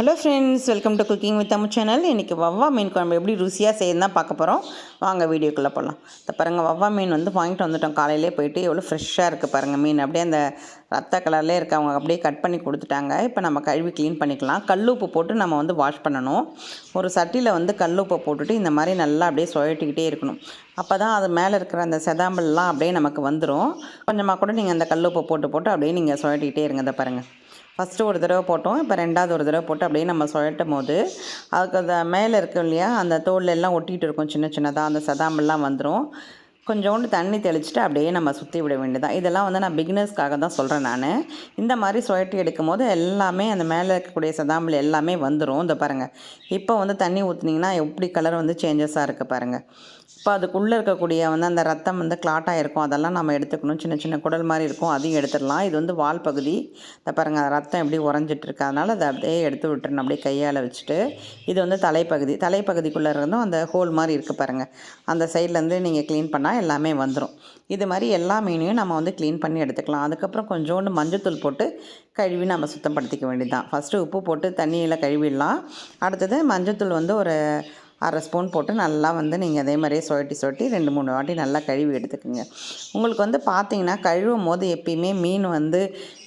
Hello friends welcome to cooking with Tamil channel இன்றைக்கி வவ்வா மீன் குழம்பு எப்படி ருசியாக செய்யணும் தான் பார்க்க போகிறோம் வாங்க வீடியோக்குள்ளே போகலாம் இப்போ பாருங்கள் வவ்வா மீன் வந்து வாங்கிட்டு வந்துட்டோம். காலையிலே போயிட்டு எவ்வளோ ஃப்ரெஷ்ஷாக இருக்குது பாருங்கள் மீன். அப்படியே அந்த ரத்த கலர்லேயே இருக்குது அவங்க அப்படியே கட் பண்ணி கொடுத்துட்டாங்க. இப்போ நம்ம கழுவி க்ளீன் பண்ணிக்கலாம். கல் உப்பு போட்டு நம்ம வந்து வாஷ் பண்ணணும். ஒரு சட்டியில் வந்து கல் உப்பை போட்டுட்டு இந்த மாதிரி நல்லா அப்படியே சுழட்டிக்கிட்டே இருக்கணும். அப்போ தான் அது மேலே இருக்கிற அந்த செதாம்பல்லாம் அப்படியே நமக்கு வந்துடும் கொஞ்சமாக கூட நீங்கள் அந்த கல் உப்பை போட்டு போட்டு அப்படியே நீங்கள் சுழட்டிக்கிட்டே இருங்க. இதை பாருங்கள் ஃபஸ்ட்டு ஒரு தடவை போட்டோம் இப்போ ரெண்டாவது ஒரு தடவை போட்டு அப்படியே நம்ம சுழட்டும் போது அதுக்கு அந்த மேலே இருக்கும் இல்லையா அந்த தோல் எல்லாம் ஒட்டிகிட்டு இருக்கும் சின்ன சின்னதாக அந்த சதாமெல்லாம் வந்துடும் கொஞ்சோண்டு தண்ணி தெளிச்சுட்டு அப்படியே நம்ம சுற்றி விட வேண்டியதான் இதெல்லாம் வந்து நான் பிகினர்ஸ்க்காக தான் சொல்கிறேன் நான். இந்த மாதிரி சுழட்டி எடுக்கும் போது எல்லாமே அந்த மேலே இருக்கக்கூடிய சதாமல் எல்லாமே வந்துடும் இந்த பாருங்கள் இப்போ வந்து தண்ணி ஊற்றுனீங்கன்னா எப்படி கலர் வந்து சேஞ்சஸாக இருக்குது பாருங்கள் இப்போ அதுக்குள்ளே இருக்கக்கூடிய வந்து அந்த ரத்தம் வந்து கிளாட்டாக இருக்கும் அதெல்லாம் நம்ம எடுத்துக்கணும். சின்ன சின்ன குடல் மாதிரி இருக்கும். அதையும் எடுத்துடலாம். இது வந்து வால் பகுதி. இந்த பாருங்கள் ரத்தம் எப்படி உறைஞ்சிட்ருக்கு அதனால் அதை அப்படியே எடுத்து விட்டுறணும். அப்படியே கையால் வச்சுட்டு இது வந்து தலைப்பகுதி. தலைப்பகுதிக்குள்ளே இருந்தும் அந்த ஹோல் மாதிரி இருக்குது பாருங்கள் அந்த சைட்லேருந்து நீங்கள் க்ளீன் பண்ணால் எல்லாமே வந்துடும் இது மாதிரி எல்லா மீனையும் நம்ம வந்து க்ளீன் பண்ணி எடுத்துக்கலாம். அதுக்கப்புறம் கொஞ்சோண்டு மஞ்சத்தூள் போட்டு கழுவி நம்ம சுத்தப்படுத்திக்க வேண்டியது தான் ஃபஸ்ட்டு உப்பு போட்டு தண்ணியில் கழுவிடலாம். அடுத்தது மஞ்சத்தூள் வந்து ஒரு அரை ஸ்பூன் போட்டு நல்லா வந்து நீங்கள் அதே மாதிரியே சுழட்டி சுழட்டி ரெண்டு மூணு வாட்டி நல்லா கழுவி எடுத்துக்கோங்க. உங்களுக்கு வந்து பார்த்தீங்கன்னா கழுவும் போது எப்பயுமே மீன் வந்து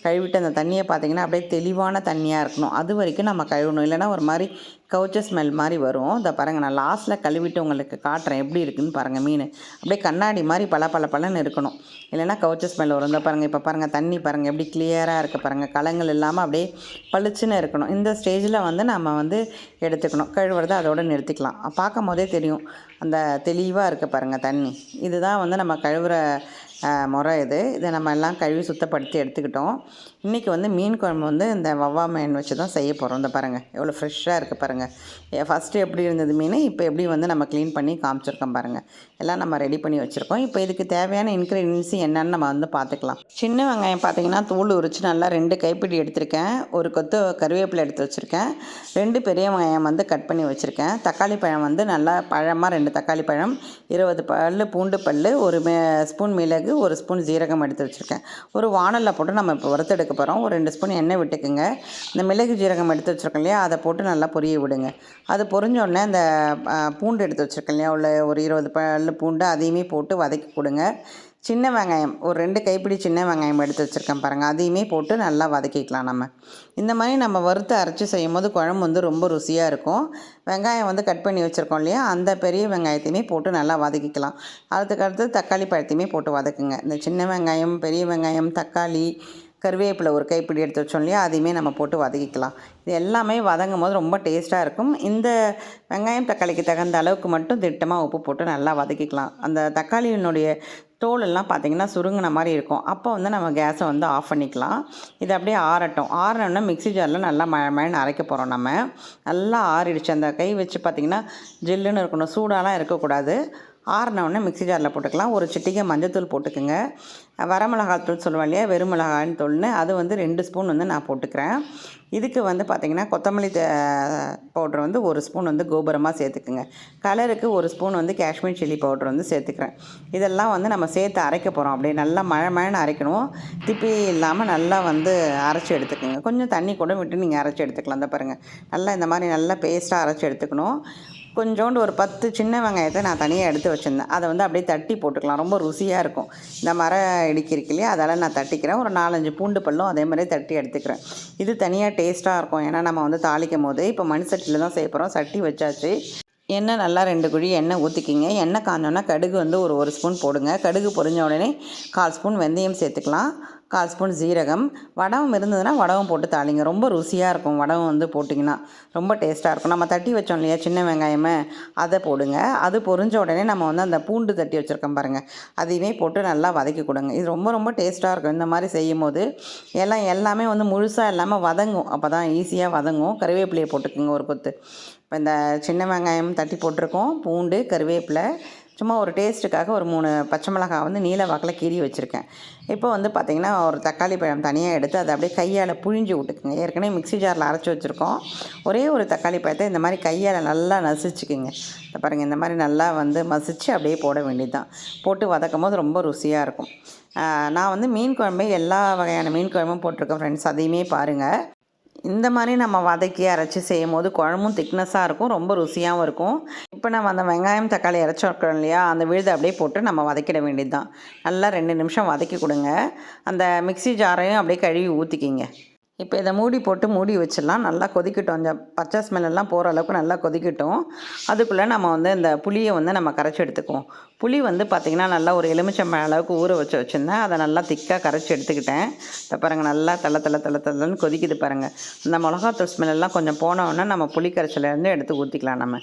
கழுவிட்டு அந்த தண்ணியை பார்த்தீங்கன்னா அப்படியே தெளிவான தண்ணியாக இருக்கணும். அது வரைக்கும் நம்ம கழுவணும். இல்லைன்னா ஒரு மாதிரி கவுச்ச ஸ்மெல் மாதிரி வரும். இதை பாருங்கள் நான் லாஸ்ட்டில் கழுவிட்டு உங்களுக்கு காட்டுறேன். எப்படி இருக்குதுன்னு பாருங்கள் மீன். அப்படியே கண்ணாடி மாதிரி பல பல பலன்னு இருக்கணும். இல்லைனா கவுச்ச ஸ்மெல் வரும். இந்த பாருங்கள் இப்போ பாருங்கள் தண்ணி பாருங்கள் எப்படி கிளியராக இருக்க பாருங்கள் களங்கள் இல்லாமல் அப்படியே பளிச்சுன்னு இருக்கணும். இந்த ஸ்டேஜில் வந்து நம்ம வந்து எடுத்துக்கணும். கழுவுறதை அதோடு நிறுத்திக்கலாம். பார்க்கும் போதே தெரியும். அந்த தெளிவாக இருக்க பாருங்கள் தண்ணி. இதுதான் வந்து நம்ம கழுவுற முறை இது. இதை நம்ம எல்லாம் கழுவி சுத்தப்படுத்தி எடுத்துக்கிட்டோம். இன்றைக்கி வந்து மீன் குழம்பு வந்து இந்த வவ்வா மீன் வச்சு தான் செய்ய போகிறோம் இந்த பாருங்கள் எவ்வளோ ஃப்ரெஷ்ஷாக இருக்குது பாருங்கள் ஃபஸ்ட்டு எப்படி இருந்தது மீன்? இப்போ எப்படி வந்து நம்ம க்ளீன் பண்ணி காமிச்சிருக்கோம் பாருங்கள் எல்லாம் நம்ம ரெடி பண்ணி வச்சுருக்கோம். இப்போ இதுக்கு தேவையான இன்க்ரீடியன்ஸ் என்னென்னு நம்ம வந்து பார்த்துக்கலாம். சின்ன வெங்காயம் பார்த்தீங்கன்னா தூள் உரித்து நல்லா ரெண்டு கைப்பிடி எடுத்திருக்கேன். ஒரு கொத்து கருவேப்பிலை எடுத்து வச்சுருக்கேன். ரெண்டு பெரிய வெங்காயம் வந்து கட் பண்ணி வச்சுருக்கேன். தக்காளி பழம் வந்து நல்லா பழமாக ரெண்டு தக்காளி பழம் இருபது பல் பூண்டு பல் ஒரு மே ஸ்பூன் மிளகு ஒரு ஸ்பூன் ஜீரகம் எடுத்து வச்சுருக்கேன். ஒரு வானலில் போட்டு நம்ம இப்போ வறுத்தெடுக்க போகிறோம் ஒரு ரெண்டு ஸ்பூன் எண்ணெய் விட்டுக்குங்க. இந்த மிளகு ஜீரகம் எடுத்து வச்சுருக்கோம் இல்லையா? அதை போட்டு நல்லா பொரிய விடுங்க. அது பொரிஞ்சோடனே அந்த பூண்டு எடுத்து வச்சுருக்கேன் இல்லையா? உள்ள ஒரு இருபது பல் பூண்டு அதையுமே போட்டு வதக்கி கொடுங்க. சின்ன வெங்காயம் ஒரு ரெண்டு கைப்பிடி சின்ன வெங்காயம் எடுத்து வச்சுருக்கேன் பாருங்கள் அதையுமே போட்டு நல்லா வதக்கிக்கலாம் நம்ம. இந்த மாதிரி நம்ம வறுத்து அரைச்சி செய்யும் போது குழம்பு வந்து ரொம்ப ருசியாக இருக்கும். வெங்காயம் வந்து கட் பண்ணி வச்சுருக்கோம் இல்லையா? அந்த பெரிய வெங்காயத்தையுமே போட்டு நல்லா வதக்கிக்கலாம். அதுக்கடுத்து தக்காளி பழத்தையுமே போட்டு வதக்குங்க. இந்த சின்ன வெங்காயம் பெரிய வெங்காயம் தக்காளி கருவேப்பிலை ஒரு கைப்பிடி எடுத்து வச்சோம் இல்லையா அதையுமே நம்ம போட்டு வதக்கிக்கலாம். இது எல்லாமே வதங்கும் போது ரொம்ப டேஸ்ட்டாக இருக்கும். இந்த வெங்காயம் தக்காளிக்கு தகுந்த அளவுக்கு மட்டும் திட்டமாக உப்பு போட்டு நல்லா வதக்கிக்கலாம். அந்த தக்காளியினுடைய தோலெல்லாம் பார்த்திங்கன்னா சுருங்கின மாதிரி இருக்கும். அப்போ வந்து நம்ம கேஸை வந்து ஆஃப் பண்ணிக்கலாம். இது அப்படியே ஆறட்டும். ஆறினோன்னா மிக்ஸி ஜாரில் நல்லா மழை மழைன்னு அரைக்க போகிறோம் நம்ம. நல்லா ஆறிடுச்சு. அந்த கை வச்சு பார்த்திங்கன்னா ஜில்லுன்னு இருக்கணும். சூடாலாம் இருக்கக்கூடாது. ஆறினவுடனே மிக்ஸி ஜாரில் போட்டுக்கலாம். ஒரு சிட்டிகை மஞ்சத்தூள் போட்டுக்கோங்க. வரமிளகாத்தூள் சொல்லுவேன் இல்லையா? வெறும் மிளகாயின் தூள்னு. அது வந்து ரெண்டு ஸ்பூன் வந்து நான் போட்டுக்கிறேன். இதுக்கு வந்து பார்த்திங்கன்னா கொத்தமல்லி பவுடர் வந்து ஒரு ஸ்பூன் வந்து கோபுரமாக சேர்த்துக்குங்க. கலருக்கு ஒரு ஸ்பூன் வந்து காஷ்மீர் சில்லி பவுடர் வந்து சேர்த்துக்கிறேன். இதெல்லாம் வந்து நம்ம சேர்த்து அரைக்க போகிறோம் அப்படியே நல்லா மழை மழைன்னு அரைக்கணும். திப்பி இல்லாமல் நல்லா வந்து அரைச்சி எடுத்துக்கோங்க. கொஞ்சம் தண்ணி கூட விட்டு நீங்கள் அரைச்சி எடுத்துக்கலாம். தான் பாருங்கள் நல்லா இந்த மாதிரி நல்லா பேஸ்ட்டாக அரைச்சி எடுத்துக்கணும். கொஞ்சோண்டு ஒரு பத்து சின்ன வெங்காயத்தை நான் தனியாக எடுத்து வச்சுருந்தேன். அதை வந்து அப்படியே தட்டி போட்டுக்கலாம். ரொம்ப ருசியாக இருக்கும். இந்த மர இடிக்கி இருக்கு இல்லையா? அதெல்லாம் நான் தட்டிக்கிறேன். ஒரு நாலஞ்சு பூண்டு பல்லும் அதே மாதிரி தட்டி எடுத்துக்கிறேன். இது தனியாக டேஸ்ட்டாக இருக்கும். ஏன்னா நம்ம வந்து தாளிக்கும் போது இப்போ மண் சட்டியில் தான் செய்ய சட்டி வச்சாச்சு. எண்ணெய் நல்லா ரெண்டு குழி எண்ணெய் ஊற்றிக்கிங்க எண்ணெய் காஞ்சோன்னா கடுகு வந்து ஒரு ஒரு ஸ்பூன் போடுங்க. கடுகு பொரிஞ்ச உடனே கால் ஸ்பூன் வெந்தயம் சேர்த்துக்கலாம். கால் ஸ்பூன் ஜீரகம். வடகம் இருந்ததுன்னா வடகம் போட்டு தாளிங்க. ரொம்ப ருசியாக இருக்கும் வடகம் வந்து போட்டிங்கன்னா. ரொம்ப டேஸ்ட்டாக இருக்கும். நம்ம தட்டி வச்சோம் இல்லையா சின்ன வெங்காயமே அதை போடுங்க. அது பொரிஞ்ச உடனே நம்ம வந்து அந்த பூண்டு தட்டி வச்சுருக்கோம் பாருங்கள் அதையுமே போட்டு நல்லா வதக்கி கொடுங்க. இது ரொம்ப ரொம்ப டேஸ்ட்டாக இருக்கும் இந்த மாதிரி செய்யும் போது எல்லாம் எல்லாமே வந்து முழுசாக இல்லாமல் வதங்கும். அப்போ தான் ஈஸியாக வதங்கும். கருவேப்பிலையை போட்டுக்கோங்க ஒரு கொத்து. இப்போ இந்த சின்ன வெங்காயம் தட்டி போட்டிருக்கோம். பூண்டு கருவேப்பிலை சும்மா ஒரு டேஸ்ட்டுக்காக ஒரு மூணு பச்சை மிளகாய் வந்து நீல வாக்கில் கீறி வச்சுருக்கேன். இப்போ வந்து பார்த்திங்கன்னா ஒரு தக்காளி பழம் தனியாக எடுத்து அதை அப்படியே கையால் புழிஞ்சு விட்டுக்குங்க. ஏற்கனவே மிக்ஸி ஜாரில் அரைச்சி வச்சுருக்கோம். ஒரே ஒரு தக்காளி பழத்தை இந்த மாதிரி கையால் நல்லா நசிச்சுக்குங்க. இந்த பாருங்கள் இந்த மாதிரி நல்லா வந்து மசிச்சு அப்படியே போட வேண்டியது தான் போட்டு வதக்கும் போது ரொம்ப ருசியாக இருக்கும். நான் வந்து மீன் குழம்பு எல்லா வகையான மீன் குழம்பும் போட்டிருக்கேன் ஃப்ரெண்ட்ஸ் அதையுமே பாருங்கள் இந்த மாதிரி நம்ம வதக்கி அரைச்சி செய்யும் போது குழம்பும் திக்னஸாக இருக்கும் ரொம்ப ருசியாகவும் இருக்கும். இப்போ நம்ம அந்த வெங்காயம் தக்காளி அரைச்சி வைக்கிறோம் இல்லையா? அந்த விழுதை அப்படியே போட்டு நம்ம வதக்கிட வேண்டியது தான் நல்லா ரெண்டு நிமிஷம் வதக்கி கொடுங்க. அந்த மிக்ஸி ஜாரையும் அப்படியே கழுவி ஊற்றிக்கிங்க இப்போ இதை மூடி போட்டு மூடி வச்சிடலாம். நல்லா கொதிக்கட்டும். அந்த பச்சை ஸ்மெல்லாம் போகிற அளவுக்கு நல்லா கொதிக்கட்டும். அதுக்குள்ளே நம்ம வந்து இந்த புளியை வந்து நம்ம கரைச்சி எடுத்துக்குவோம். புளி வந்து பார்த்திங்கன்னா நல்லா ஒரு எலுமிச்சம்பழம் அளவுக்கு ஊற வச்சு வச்சுருந்தேன். அதை நல்லா திக்காக கரைச்சி எடுத்துக்கிட்டேன். இதை பாருங்கள் நல்லா தள்ள தள்ள தள்ள தள்ளன்னு கொதிக்குது பாருங்கள் இந்த மிளகாத்தூள் ஸ்மெல்லாம் கொஞ்சம் போனோன்னா நம்ம புளி கரைச்சலேருந்து எடுத்து ஊற்றிக்கலாம் நம்ம.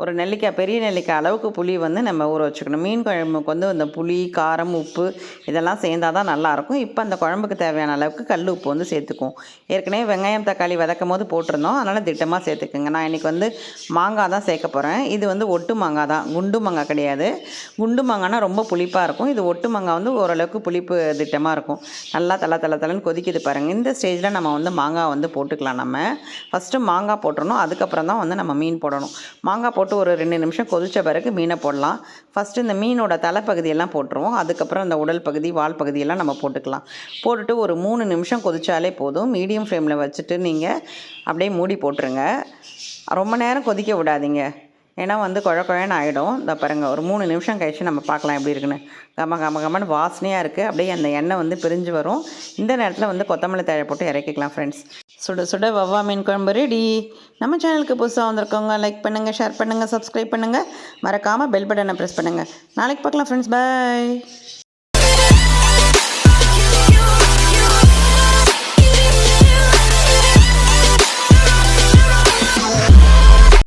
ஒரு நெல்லிக்காய் பெரிய நெல்லிக்காய் அளவுக்கு புளி வந்து நம்ம ஊற வச்சுக்கணும். மீன் குழம்புக்கு வந்து அந்த புளி காரம் உப்பு இதெல்லாம் சேர்ந்தால் தான் நல்லாயிருக்கும். இப்போ அந்த குழம்புக்கு தேவையான அளவுக்கு கல் உப்பு வந்து சேர்த்துக்குவோம். ஏற்கனவே வெங்காயம் தக்காளி வதக்கும் போது போட்டிருந்தோம். அதனால் திட்டமாக சேர்த்துக்குங்க. நான் இன்றைக்கி வந்து மாங்காய் தான் சேர்க்க போகிறேன் இது வந்து ஒட்டு மாங்காய் தான். குண்டு மாங்காய் கிடையாது. குண்டு மாங்காய்னா ரொம்ப புளிப்பாக இருக்கும். இது ஒட்டு மாங்காய் வந்து ஓரளவுக்கு புளிப்பு திட்டமாக இருக்கும். நல்லா தலை தலை தலைன்னு கொதிக்குது பாருங்கள் இந்த ஸ்டேஜில் நம்ம வந்து மாங்காய் வந்து போட்டுக்கலாம் நம்ம. ஃபஸ்ட்டு மாங்காய் போட்டுடணும் அதுக்கப்புறம் தான் வந்து நம்ம மீன் போடணும். மாங்காய் போட்டு ஒரு ரெண்டு நிமிஷம் கொதித்த பிறகு மீனை போடலாம். ஃபஸ்ட்டு இந்த மீனோட தலைப்பகுதியெல்லாம் போட்டுருவோம். அதுக்கப்புறம் இந்த உடல் பகுதி வால் பகுதியெல்லாம் நம்ம போட்டுக்கலாம். போட்டுட்டு ஒரு மூணு நிமிஷம் கொதித்தாலே போதும். மீடியம் ஃப்ளேமில் வச்சுட்டு நீங்கள் அப்படியே மூடி போட்டுருங்க. ரொம்ப நேரம் கொதிக்க விடாதீங்க. ஏன்னா வந்து குழ குழன்னு ஆகிடும் இந்த பாருங்க ஒரு மூணு நிமிஷம் கழிச்சு நம்ம பார்க்கலாம் எப்படி இருக்குன்னு. கம கம கமன்னு வாசனையாக இருக்குது அப்படியே அந்த எண்ணெய் வந்து பிரிஞ்சு வரும். இந்த நேரத்தில் வந்து கொத்தமல்லி தழை போட்டு இறக்கிக்கலாம் ஃப்ரெண்ட்ஸ் சுட சுட வவ்வா மீன் குழம்பு ரெடி நம்ம சேனலுக்கு புதுசாக வந்திருக்கவங்க லைக் பண்ணுங்கள் ஷேர் பண்ணுங்கள் சப்ஸ்கிரைப் பண்ணுங்கள் மறக்காமல் பெல் பட்டனை ப்ரெஸ் பண்ணுங்கள் நாளைக்கு பார்க்கலாம் ஃப்ரெண்ட்ஸ் பை